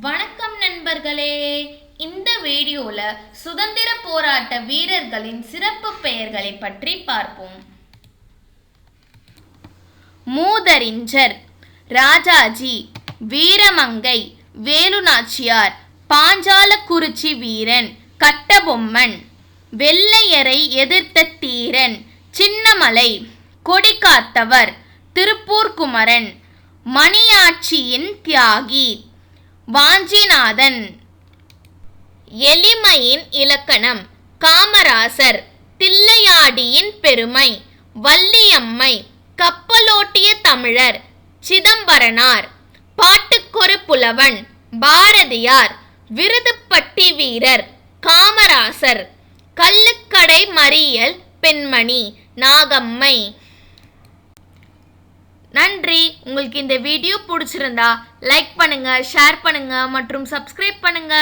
வணக்கம் நண்பர்களே. இந்த வீடியோல சுதந்திர போராட்ட வீரர்களின் சிறப்பு பெயர்களை பற்றி பார்ப்போம். மூதறிஞர் ராஜாஜி வீரமங்கை வேலுநாச்சியார் பாஞ்சாலக்குறிச்சி வீரன் கட்டபொம்மன் வெள்ளையரை எதிர்த்த தீரன் சின்னமலை கொடிகாத்தவர் திருப்பூர் குமரன் மணியாட்சியின் தியாகி. வாஞ்சிநாதன். எளிமையின் இலக்கணம் காமராசர் தில்லையாடியின் பெருமை வள்ளியம்மை கப்பலோட்டிய தமிழர் சிதம்பரனார் பாட்டுக்கொரு புலவன் பாரதியார் விருதுப்பட்டி வீரர் காமராசர் கள்ளுக்கடை மறியல் பெண்மணி நாகம்மை நன்றி உங்களுக்கு இந்த வீடியோ பிடிச்சிருந்தா லைக் பண்ணுங்க ஷேர் பண்ணுங்க மற்றும் சப்ஸ்கிரைப் பண்ணுங்க.